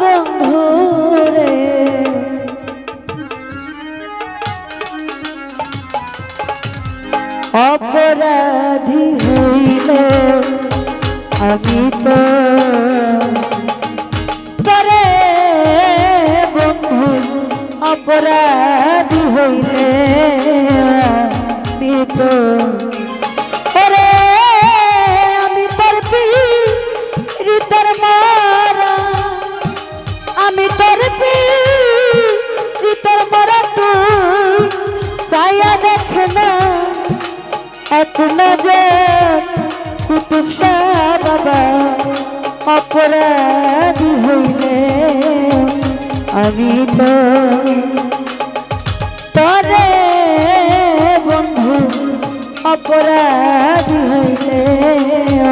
বন্ধু রে। অপরাধী হইল আমি তো করে বন্ধু। অপরাধী হইলে তো। ওরে, আমি তোর পীড়িতের মারা। আমি তোর পীড়িতের মারা তুই। চাইয়া দেখ না এক নজর কুতুব শাহ বাবা অপরাধী হইলে আমি তো তরে অপরাধী হইলে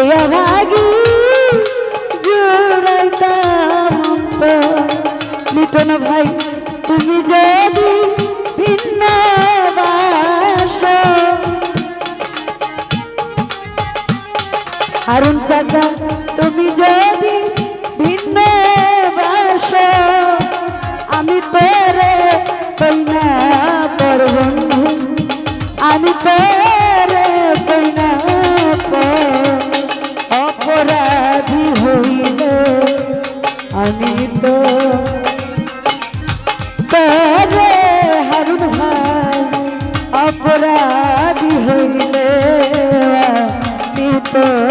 এয়া ভাগি জুড়াইতাম লিটন ভাই, তুমি যদি ভিন্ন হারুন চাচা, তুমি যদি ভিন্ন বাস। আমি তোরে কইনা পর বন্ধু আমি তোরে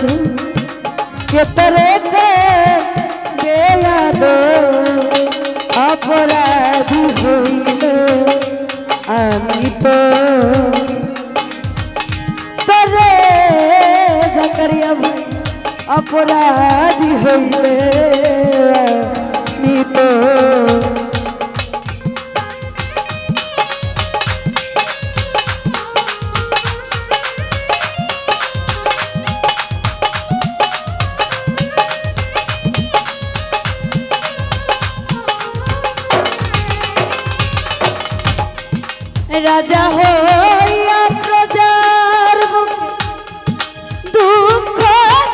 তোর বন্ধু কে তোরে বেয়াদ অপরাধী হইল আমি তো। তোরে জাকারিয়া অপরাধী হইলে রাজা হইয়া প্রজার মুখে দুঃখ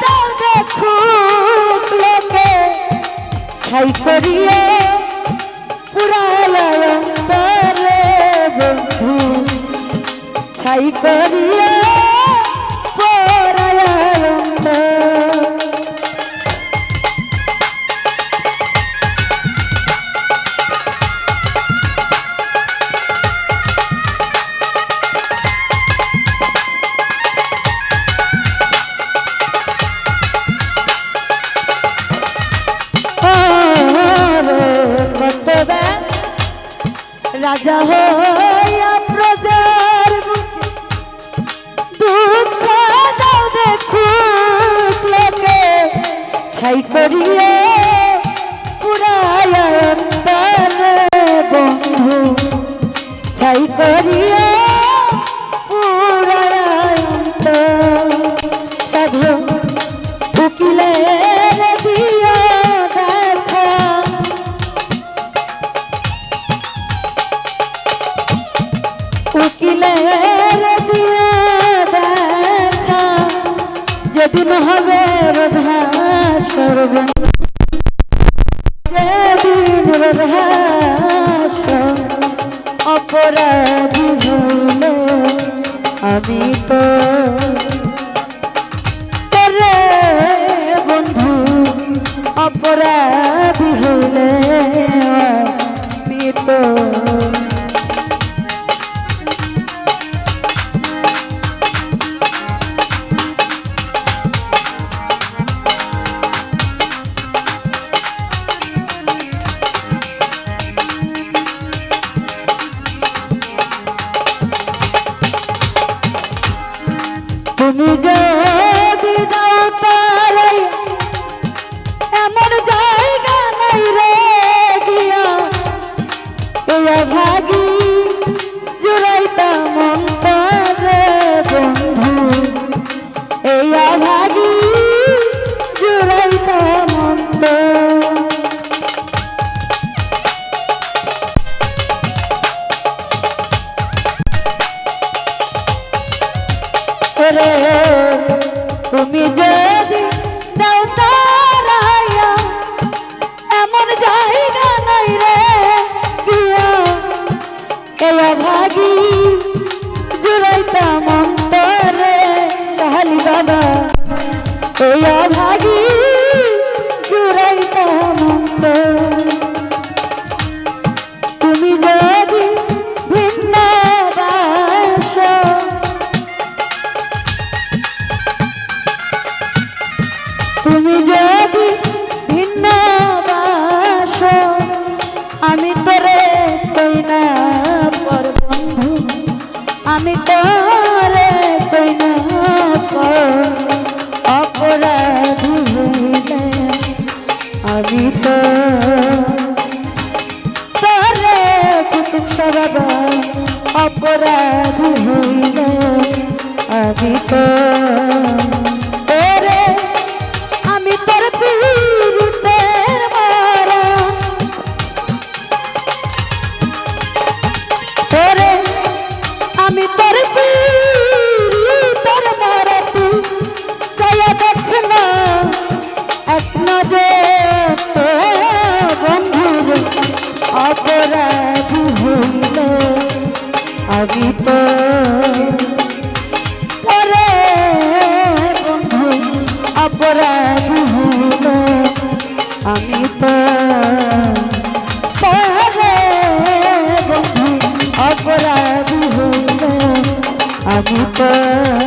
দাও দেখুক লোকে। খাই করিয়ে পুরালন্তরে বন্ধু। ছাই করিয়ে রাজা হইয়া প্রজার বুকে দুঃখ দাও দেখুক লোকে। ছাই পুরায় বন্ধু। ছাই করিয়ে যেদিন হবে রোধা সর্ব। রোধা অপরাধী হইলে আমি তো। তোরে বন্ধু অপরাধী হইলে আমি তুমি যদি মতো